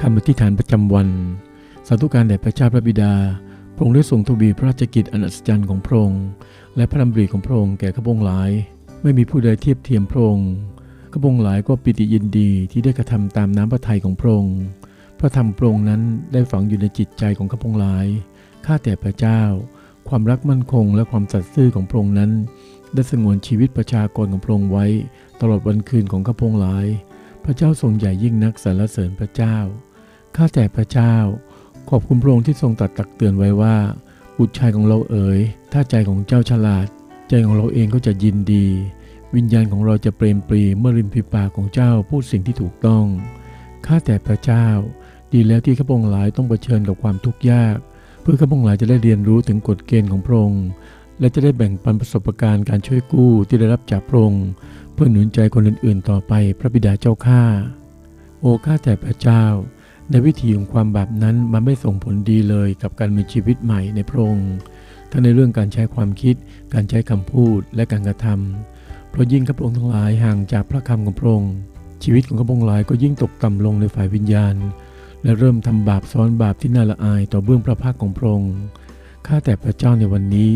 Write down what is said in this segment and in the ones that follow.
คำอธิษฐานประจำวัน สาธุการแด่พระเจ้าพระบิดา พระองค์ได้ทรงทวีพระราชกิจอันอัศจรรย์ของพระองค์ และพระดำริของพระองค์แก่ข้าพงหลาย ไม่มีผู้ใดเทียบเทียมพระองค์ข้าพงหลายก็ปิติยินดีที่ได้กระทำตามน้ำพระทัยของพระองค์ พระธรรมพระองค์นั้นได้ฝังอยู่ในจิตใจของข้าพงหลาย ข้าแต่พระเจ้า ความรักมั่นคงและความสัตย์ซื่อของพระองค์นั้น ได้สงวนชีวิตประชากรของพระองค์ไว้ ตลอดวันคืนของข้าพงหลาย พระเจ้าทรงใหญ่ยิ่งนักสรรเสริญพระเจ้า ข้าแต่พระเจ้า ขอบคุณพระองค์ที่ทรงตรัสตักเตือนไว้ว่า บุตรชายของเราเอ๋ย ถ้าใจของเจ้าฉลาด ใจของเราเองก็จะยินดี วิญญาณของเราจะเปรมปรีเมื่อริมฝีปากของเจ้าพูดสิ่งที่ถูกต้อง ข้าแต่พระเจ้า ดีแล้วที่ข้าพงหลายต้องเผชิญกับความทุกข์ยาก เพื่อข้าพงหลายจะได้เรียนรู้ถึงกฎเกณฑ์ของพระองค์และจะได้แบ่งปันประสบการณ์การช่วยกู้ที่ได้รับจากพระองค์เพื่อหนุนใจคนอื่นๆ ต่อไปพระบิดาเจ้าข้า โอ้ข้าแต่พระเจ้า ในวิถีของความบาปนั้นมันไม่ส่งผลดีเลยกับการมีชีวิตใหม่ในพระองค์ทั้งในเรื่องการใช้ความคิด การใช้คำพูดและการกระทำเพราะยิ่งข้าพระองค์ทั้งหลายห่างจากพระคำของพระองค์ชีวิตของข้าพระองค์หลายก็ยิ่งตกต่ำลงในฝ่ายวิญญาณ และเริ่มทำบาปซ้อนบาปที่น่าละอายต่อเบื้องพระพักของพระองค์ข้าแต่พระเจ้าในวันนี้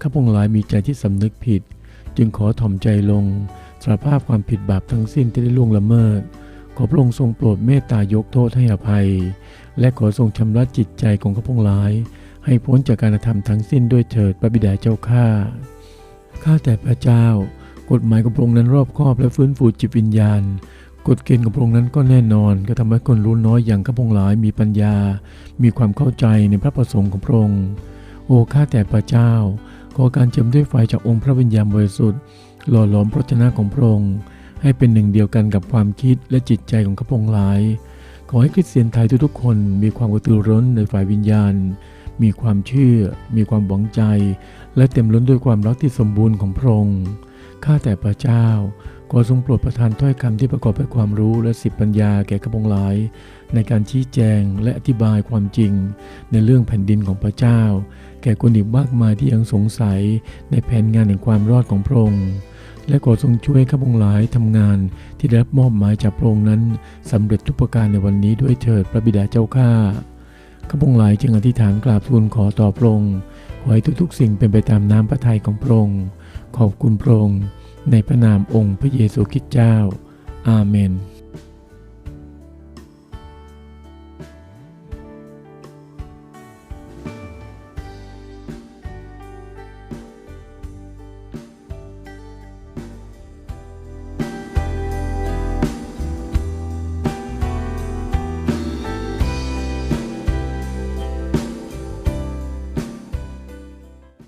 ข้าพระองค์หลายมีใจที่สำนึกผิด จึงขอถ่อมใจลงสารภาพความผิดบาปทั้งสิ้นที่ได้ล่วงละเมิด ขอพระองค์ทรงโปรดเมตตายกโทษให้อภัย และขอทรงชำระจิตใจของข้าพงหลาย ให้พ้นจากการกระทำทั้งสิ้นด้วยเถิดพระบิดาเจ้าข้าข้าแต่พระเจ้า กฎหมายของพระองค์นั้นรอบคอบและฟื้นฟูจิตวิญญาณกฎเกณฑ์ของพระองค์นั้นก็แน่นอน ก็ทำให้คนรู้น้อยอย่างข้าพงหลายมีปัญญา มีความเข้าใจในพระประสงค์ของพระองค์ โอ้ข้าแต่พระเจ้า ขอการเจิมด้วยไฟจากองค์พระวิญญาณบริสุทธิ์ หล่อหลอมพระชนะของพระองค์ ให้เป็นหนึ่งเดียวกันกับความคิดและจิตใจของข้าพงหลาย ขอให้คริสเตียนไทยทุกๆ คนมีความกระตือร้นในฝ่ายวิญญาณ มีความเชื่อ มีความหวังใจ และเต็มล้นด้วยความรักที่สมบูรณ์ของพระองค์ข้าแต่พระเจ้าขอทรงโปรดประทานถ้อยคำที่ประกอบด้วยความรู้และสิบปัญญาแก่ข้าพงหลาย ในการชี้แจงและอธิบายความจริง ในเรื่องแผ่นดินของพระเจ้า แก่คนอีกมากมายที่ยังสงสัยในแผนงานแห่งความรอดของพระองค์ และขอทรงช่วยข้าพงหลายทำงานที่ได้รับมอบหมายจากพระองค์นั้นสำเร็จทุกประการในวันนี้ด้วยเถิดพระบิดาเจ้าข้าข้าพงหลายจึงอธิษฐานกราบทูลขอต่อพระองค์ขอให้ทุกๆ สิ่งเป็นไปตามน้ำพระทัยของพระองค์ขอบคุณพระองค์ในพระนามองค์พระเยซูคริสต์เจ้า อาเมน